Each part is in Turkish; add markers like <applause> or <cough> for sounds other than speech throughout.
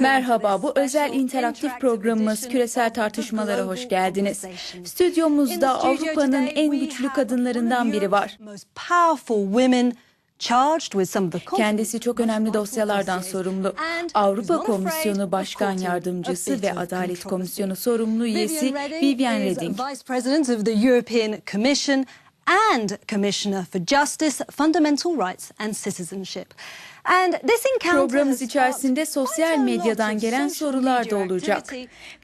Merhaba, bu özel interaktif programımız Küresel Tartışmalara hoş geldiniz. Stüdyomuzda Avrupa'nın en güçlü kadınlarından biri var. Kendisi çok önemli dosyalardan sorumlu. Avrupa Komisyonu Başkan Yardımcısı ve Adalet Komisyonu sorumlu üyesi Viviane Reding. And Commissioner for Justice, Fundamental Rights and Citizenship. And this encounter Programımız has içerisinde sosyal medyadan gelen sorular da olacak.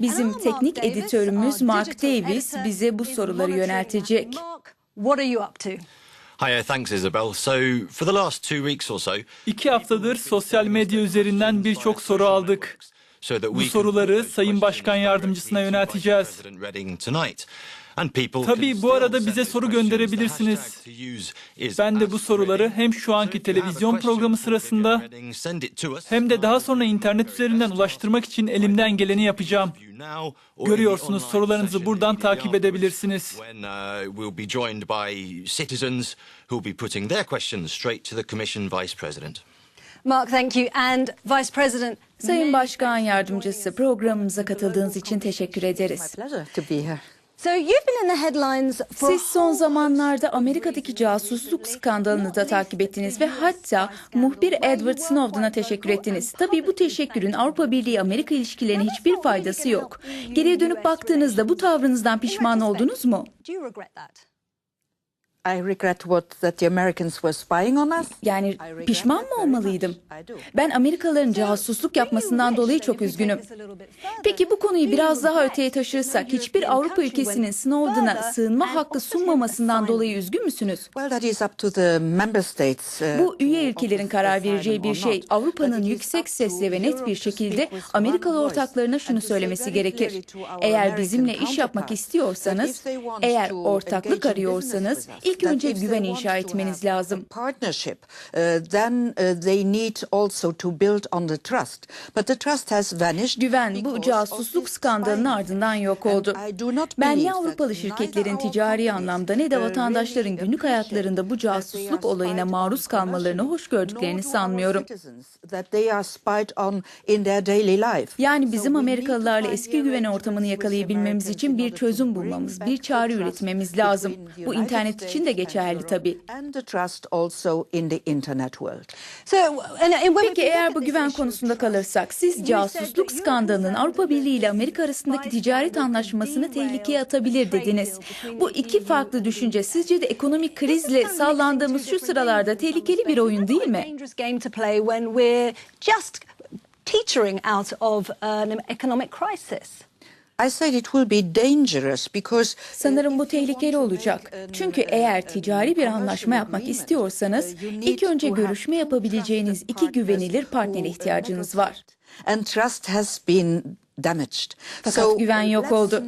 Bizim teknik editörümüz Mark Davis bize bu soruları yöneltecek. Mark, what are you up to? Hiya, thanks Isabel. So, for the last two weeks or so, İki haftadır sosyal medya üzerinden birçok soru aldık. Bu soruları Sayın Başkan Yardımcısına yönelteceğiz. Tabii bu arada bize soru gönderebilirsiniz. Ben de bu soruları hem şu anki televizyon programı sırasında hem de daha sonra internet üzerinden ulaştırmak için elimden geleni yapacağım. Görüyorsunuz sorularınızı buradan takip edebilirsiniz. When we'll be joined by citizens who will be putting their questions straight to the Commission Vice President. Mark, thank you. And Vice President. Sayın Başkan Yardımcısı programımıza katıldığınız için teşekkür ederiz. Pleasure to be here. So you've been in the headlines for Siz son zamanlarda Amerika'daki casusluk skandalını da takip ettiniz ve hatta muhbir Edward Snowden'a teşekkür ettiniz. Tabii bu teşekkürün Avrupa Birliği Amerika ilişkilerine hiçbir faydası yok. Geriye dönüp baktığınızda bu tavrınızdan pişman oldunuz mu? Yani I regret pişman that mı olmalıydım? Ben Amerikalıların casusluk yapmasından dolayı çok üzgünüm. Peki bu konuyu biraz daha öteye taşırsak hiçbir Avrupa ülkesinin Snowden'a sığınma hakkı sunmamasından dolayı üzgün müsünüz? Well, that is up to the member states. uh, Bu üye ülkelerin karar vereceği bir şey. Avrupa'nın yüksek sesle ve net bir şekilde Amerikalı ortaklarına şunu söylemesi gerekir. Eğer bizimle iş yapmak istiyorsanız, eğer ortaklık arıyorsanız us, ilk önce güven inşa etmeniz lazım. Partnership, uh, then uh, they need also to build on the trust. But the trust has vanished. Güven bu casusluk skandalının ardından yok oldu. Ben ne Avrupalı şirketlerin ticari anlamda ne de uh, vatandaşların günlük hayatlarında bu casusluk olayına maruz kalmalarını hoş gördüklerini sanmıyorum. Yani bizim Amerikalılarla eski güven ortamını yakalayabilmemiz için in bir çözüm bulmamız, bir çare üretmemiz lazım. Bu internet için de geçerli tabii. Peki eğer bu güven konusunda kalırsak siz casusluk skandalının Avrupa Birliği ile Amerika arasındaki ticaret anlaşmasını tehlikeye atabilir dediniz. Bu iki farklı düşünce sizce de ekonomik krizle sallandığımız şu sıralarda tehlikeli bir oyun değil mi? teetering out of an economic crisis. I said it will be dangerous because Sanırım bu tehlikeli olacak. Çünkü eğer ticari bir anlaşma yapmak istiyorsanız ilk önce görüşme yapabileceğiniz iki güvenilir partnere ihtiyacınız var. And trust has been. Fakat güven yok oldu.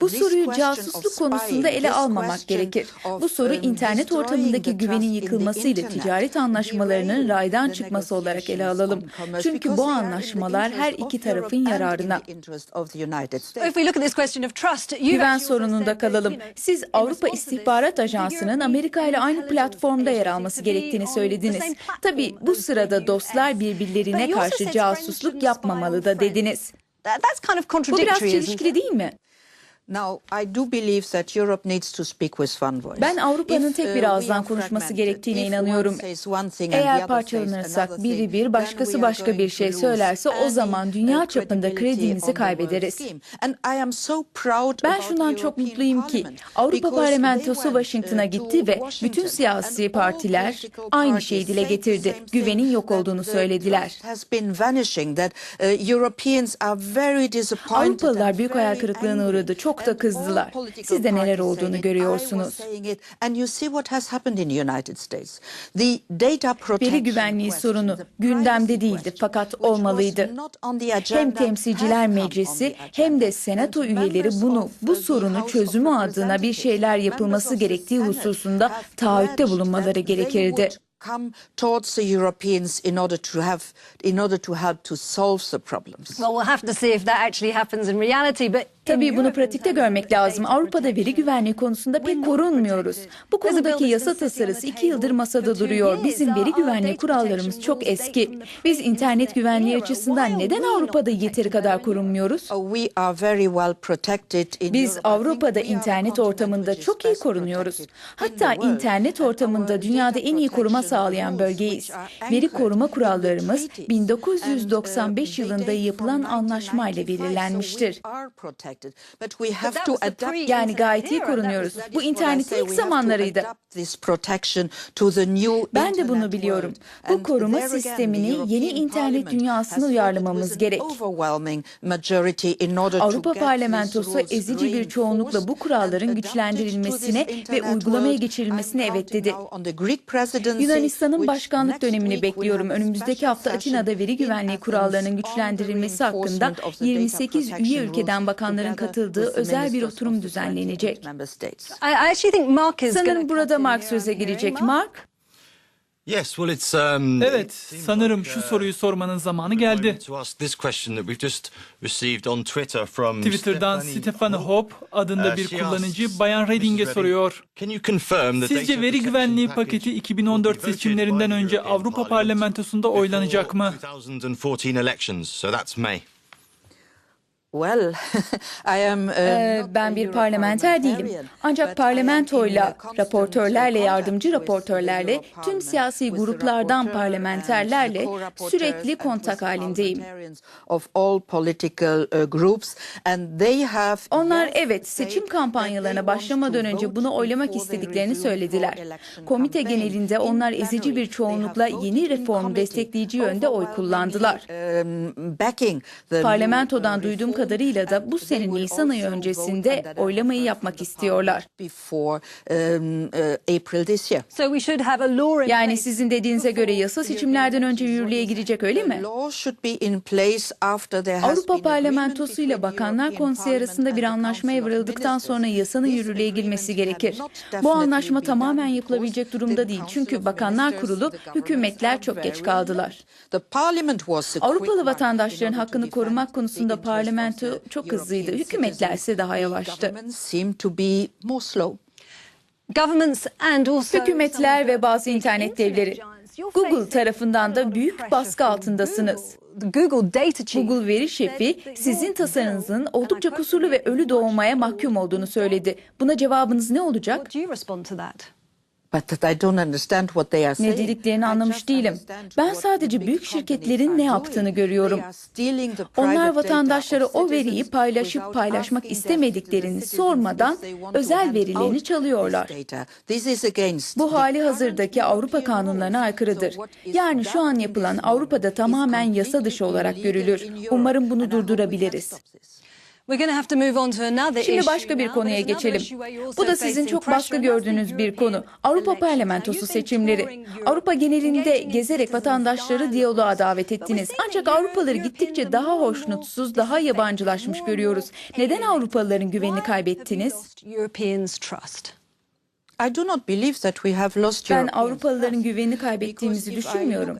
Bu soruyu casusluk konusunda ele almamak gerekir. Bu soru um, internet ortamındaki güvenin yıkılmasıyla internet, ticaret anlaşmalarının raydan çıkması olarak ele alalım. Çünkü bu anlaşmalar her iki tarafın yararına. Güven sorununda kalalım. Siz Avrupa İstihbarat Ajansı'nın Amerika ile aynı platformda yer alması gerektiğini söylediniz. Tabii bu sırada dostlar birbirlerine karşı casusluk yapmamalı da dediniz. That, that's kind of Bu biraz contradictory, isn't çelişkili it? değil mi? Ben Avrupa'nın tek uh, bir ağızdan konuşması gerektiğine inanıyorum. Eğer parçalanırsak biri bir başkası başka bir şey söylerse o zaman dünya çapında kredimizi kaybederiz. Ben şundan çok mutluyum ki Avrupa Parlamentosu uh, Washington'a to gitti ve bütün siyasi partiler aynı şeyi dile getirdi. Güvenin yok olduğunu söylediler. uh, Avrupalılar büyük hayal kırıklığına uğradı. Çok da And all kızdılar. Siz de neler olduğunu görüyorsunuz. Veri güvenliği sorunu gündemde değildi fakat olmalıydı. Hem temsilciler meclisi hem de senato üyeleri bunu bu sorunu çözümü adına bir şeyler yapılması gerektiği hususunda taahhütte bulunmaları gerekirdi. Come towards the Europeans in order to have in order to help to solve the problems. Well, we'll have to see if that actually happens in reality. But Tabii bunu pratikte görmek lazım. Avrupa'da veri güvenliği konusunda pek korunmuyoruz. Bu konudaki yasa tasarısı iki yıldır masada duruyor. Bizim veri güvenliği kurallarımız çok eski. Biz internet güvenliği açısından neden Avrupa'da yeteri kadar korunmuyoruz? We are very well protected in Biz Avrupa'da we are internet ortamında çok iyi korunuyoruz. Hatta internet ortamında dünyada en iyi koruma sağlayan bölgeyiz. Veri koruma kurallarımız treaties. 1995 And, uh, yılında yapılan anlaşmayla 1995, so we belirlenmiştir. Yani gayet iyi korunuyoruz. Bu internetin ilk zamanlarıydı. Ben de bunu biliyorum. Bu koruma sistemini yeni internet dünyasına uyarlamamız gerek. Avrupa Parlamentosu ezici bir çoğunlukla bu kuralların güçlendirilmesine ve uygulamaya geçirilmesine evet dedi. now Yunanistan'ın başkanlık dönemini bekliyorum. Önümüzdeki hafta Atina'da veri güvenliği kurallarının güçlendirilmesi hakkında reinforcement of the data 28 üye ülkeden bakanların katıldığı özel bir oturum of the 28 düzenlenecek. Sanırım burada Mark söze girecek. Mark? Mark, Yes, well, it's um. Evet, sanırım şu uh, soruyu sormanın zamanı geldi. moment To ask this question that we've just received on Twitter from Twitter'dan Stefan Hope. Adında Uh, bir kullanıcı Bayan. Reding'e Reding, soruyor. Can you confirm the Sizce veri güvenliği paketi will be 2014 voted by seçimlerinden önce Avrupa Parlamentosu'nda oylanacak mı? 2014 elections, so that's May. Well, I am, uh, <laughs> Ee, not ben bir parlamenter değilim. Ancak parlamentoyla, raportörlerle, yardımcı raportörlerle, tüm siyasi gruplardan parlamenterlerle sürekli kontak halindeyim. uh, Onlar evet seçim kampanyalarına başlamadan önce bunu oylamak istediklerini söylediler. Komite genelinde In onlar ezici bir çoğunlukla yeni committee destekleyici yönde oy kullandılar. um, Parlamentodan uh, duyduğum reform kadarıyla da bu sene Nisan ayı öncesinde oylamayı yapmak istiyorlar. Yani sizin dediğinize göre yasa seçimlerden önce yürürlüğe girecek öyle mi? Avrupa Parlamentosu ile Bakanlar Konseyi arasında bir anlaşmaya varıldıktan sonra yasanın yürürlüğe girmesi gerekir. Bu anlaşma tamamen yapılabilecek durumda değil. Çünkü Bakanlar Kurulu, hükümetler çok geç kaldılar. Avrupalı vatandaşların hakkını korumak konusunda of parlamento çok hızlıydı. Hükümetler ise daha yavaştı. Hükümetler ve bazı internet devleri. Google tarafından da büyük baskı altındasınız. Google. Data Google veri şefi sizin tasarınızın oldukça kusurlu ve ölü "is doğmaya mahkum olduğunu söyledi. Buna cevabınız ne olacak? Ne dediklerini anlamış değilim. Ben sadece büyük şirketlerin ne yaptığını görüyorum. Onlar vatandaşlara o veriyi paylaşıp paylaşmak istemediklerini sormadan özel verilerini çalıyorlar. Bu hali hazırdaki Avrupa kanunlarına aykırıdır. Yani şu an yapılan Avrupa'da tamamen yasa dışı olarak görülür. Umarım bunu durdurabiliriz. Şimdi başka bir konuya geçelim. Bu da sizin çok baskı gördüğünüz bir konu. Avrupa. Parlamentosu seçimleri. Avrupa genelinde gezerek vatandaşları diyaloğa davet ettiniz. Ancak Avrupalıları gittikçe daha hoşnutsuz, daha yabancılaşmış görüyoruz. Neden. Avrupalıların güvenini kaybettiniz? Ben Avrupalıların güvenini kaybettiğimizi düşünmüyorum.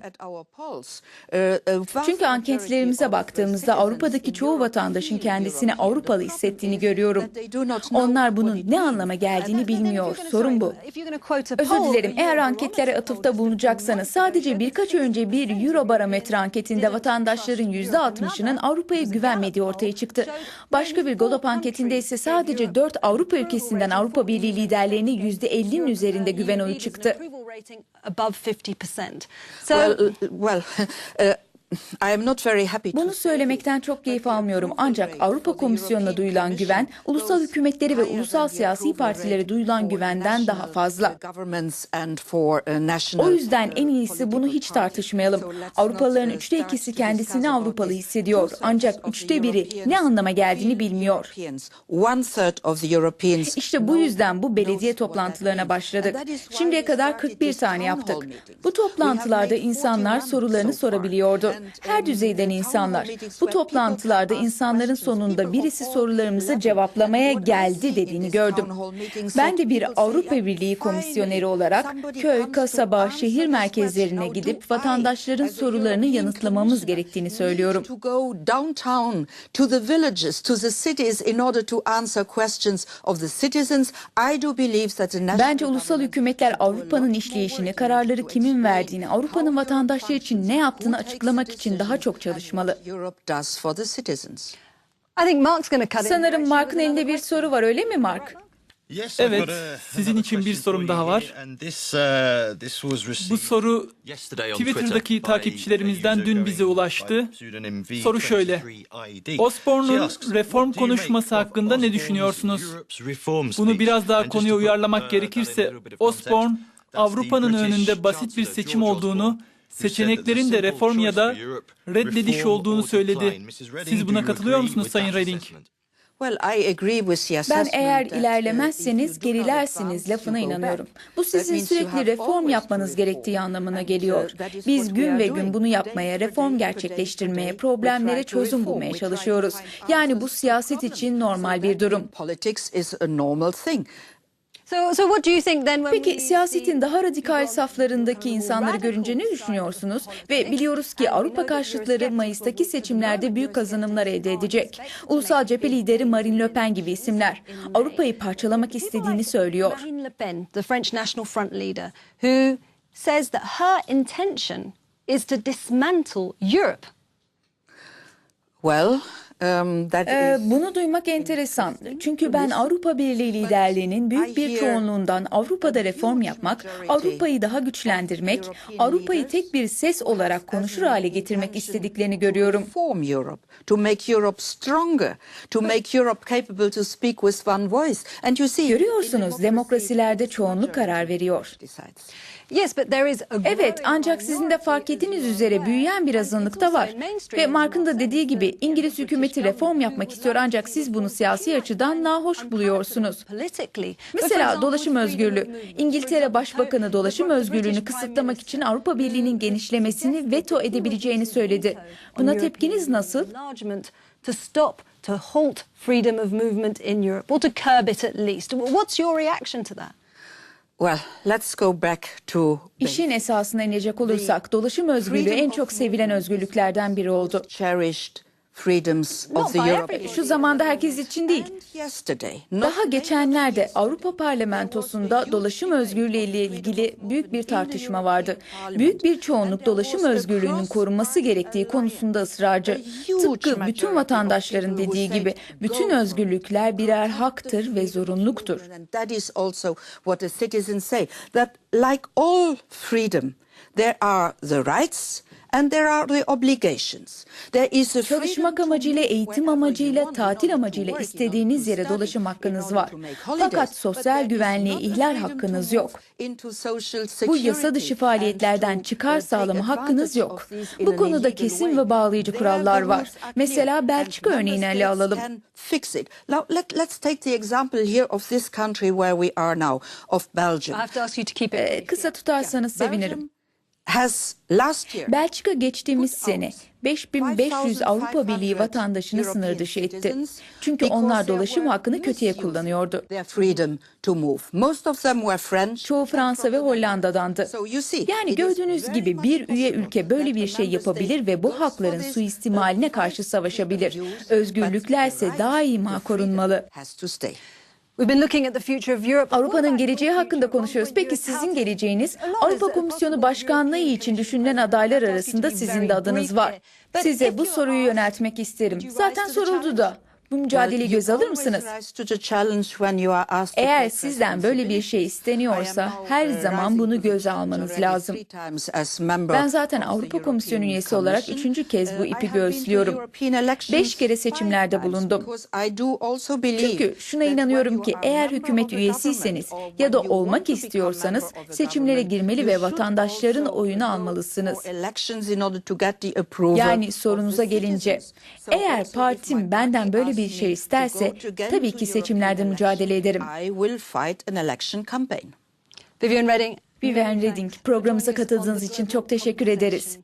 uh, Çünkü anketlerimize baktığımızda Avrupa'daki çoğu vatandaşın kendisini. Avrupalı hissettiğini is görüyorum. Onlar bunun ne anlama geldiğini bilmiyor. Sorun bu. Özür dilerim. Eğer anketlere atıfta bulunacaksanız sadece birkaç önce bir 60% Eurobarometre anketinde vatandaşların %60'ının Avrupa'ya güvenmediği ortaya çıktı. Başka bir Gallup anketinde ise sadece 4 Avrupa ülkesinden Avrupa Birliği liderlerine %50'nin üzerinde güven oyu çıktı. Above 50%. So Well, uh, well, <laughs> uh, I am not very happy to Bunu söylemekten çok keyif almıyorum ancak Avrupa Komisyonu'na duyulan güven, ulusal hükümetleri ve ulusal siyasi partilere duyulan güvenden daha fazla. O yüzden en iyisi bunu hiç tartışmayalım. Avrupalıların üçte ikisi kendisini Avrupalı hissediyor. Ancak üçte biri ne anlama geldiğini bilmiyor. İşte bu yüzden bu belediye toplantılarına başladık. Şimdiye kadar 41 tane yaptık. Bu toplantılarda insanlar sorularını sorabiliyordu. Her düzeyden insanlar. Bu toplantılarda insanların sonunda birisi sorularımızı cevaplamaya geldi dediğini gördüm. Ben de bir Avrupa Birliği komisyoneri olarak köy, kasaba, şehir merkezlerine gidip vatandaşların sorularını yanıtlamamız gerektiğini söylüyorum. Bence ulusal hükümetler Avrupa'nın işleyişini, kararları kimin verdiğini, Avrupa'nın vatandaşları için ne yaptığını açıklamak için daha çok çalışmalı. Sanırım Mark'ın elinde bir soru var öyle mi Mark? Evet, sizin için bir sorum daha var. uh, Bu soru Twitter'daki takipçilerimizden dün bize ulaştı. Soru şöyle. V23ID. Osborne'un reform "What do you make konuşması hakkında ne düşünüyorsunuz? Bunu speech?" biraz daha konuya uyarlamak uh, gerekirse Osborne Avrupa'nın önünde basit bir seçim olduğunu, Seçeneklerin de reform ya da reddediş olduğunu söyledi. Siz buna katılıyor musunuz Sayın Reding? Ben eğer uh, ilerlemezseniz gerilersiniz lafına inanıyorum. Bu sizin sürekli reform yapmanız gerektiği anlamına uh, geliyor. Biz gün ve gün bunu yapmaya, for reform gerçekleştirmeye, problemlere çözüm bulmaya çalışıyoruz. Yani bu siyaset için normal bir durum. Peki siyasetin daha radikal saflarındaki insanları görünce ne düşünüyorsunuz? Ve biliyoruz ki Avrupa karşıtları Mayıs'taki seçimlerde büyük kazanımlar elde edecek. Ulusal cephe lideri Marine in Le Pen gibi isimler. Avrupa'yı parçalamak istediğini söylüyor. Marine Le Pen, the French National Front leader, who says that her intention is to dismantle Europe. Well, um, that Ee, is bunu duymak enteresan. Çünkü ben Avrupa Birliği liderliğinin büyük bir çoğunluğundan Avrupa'da reform yapmak, Avrupa'yı daha güçlendirmek, Avrupa'yı tek bir ses olarak konuşur hale getirmek istediklerini görüyorum. reform Europe, to make Europe stronger, to make Europe capable to speak with one voice. And you see, Görüyorsunuz demokrasilerde çoğunluk karar veriyor. Decides. Yes, but there is a Evet ancak sizin de fark ettiğiniz üzere büyüyen bir azınlık da var. Ve Mark'ın da dediği gibi İngiliz hükümeti reform yapmak istiyor ancak siz bunu siyasi açıdan nahoş buluyorsunuz. Mesela dolaşım özgürlüğü. İngiltere Başbakanı dolaşım özgürlüğünü kısıtlamak için Avrupa Birliği'nin genişlemesini veto edebileceğini söyledi. Buna tepkiniz nasıl? To stop, to halt freedom of movement in Europe, or to curb it at least. What's your reaction to that? Well, let's go back to İşin esasına inecek olursak dolaşım özgürlüğü en çok sevilen özgürlüklerden biri oldu. Şu zamanda herkes için değil. Daha geçenlerde Avrupa Parlamentosu'nda dolaşım özgürlüğü ile ilgili büyük bir tartışma vardı. Büyük bir çoğunluk dolaşım özgürlüğünün korunması gerektiği konusunda ısrarcı. Tıpkı bütün vatandaşların dediği gibi bütün özgürlükler birer haktır ve that, like all freedom, there are the rights and there are the obligations. There is a freedom Çalışmak amacıyla, eğitim amacıyla, you want, tatil amacıyla istediğiniz yere dolaşım hakkınız var. Fakat sosyal güvenliğe ihlal hakkınız yok. Bu security yasa dışı faaliyetlerden to, çıkar sağlama hakkınız yok. Bu konuda kesin ve bağlayıcı kurallar var. Mesela Belçika örneğini ele alalım. can fix it. Now let, let's take the example here of this country where we are now, of Belgium. I have to ask you to keep it Ee, kısa tutarsanız sevinirim. Belçika geçtiğimiz sene 5500 Avrupa Birliği vatandaşını sınır dışı etti. Çünkü onlar dolaşım hakkını kötüye kullanıyordu. Çoğu Fransa ve Hollanda'dandı. Yani gördüğünüz gibi bir üye ülke böyle bir şey yapabilir ve bu hakların suistimaline karşı savaşabilir. freedom of use, Özgürlükler but the ise right, daima korunmalı. Freedom has to stay. We've been looking at the future of Europe. Avrupa'nın geleceği hakkında konuşuyoruz. Peki sizin geleceğiniz Avrupa Komisyonu Başkanlığı için düşünülen adaylar arasında sizin de adınız var. Size bu soruyu yöneltmek isterim. Zaten soruldu da. Bu mücadeleyi you alır mısınız? Eğer sizden böyle bir şey isteniyorsa her uh, zaman bunu challenge almanız lazım. Ben zaten Avrupa Komisyonu üyesi olarak üçüncü kez bu Uh, ipi göğüslüyorum. Beş kere seçimlerde bulundum. Çünkü şuna inanıyorum ki eğer hükümet üyesiyseniz ya da olmak istiyorsanız seçimlere girmeli ve vatandaşların oyunu almalısınız. Yani sorunuza gelince eğer partim benden böyle bir asks şey isterse tabii ki seçimlerde mücadele ederim. I will fight an election campaign. Vivian Redding. Vivian Redding programımıza katıldığınız için çok teşekkür ederiz.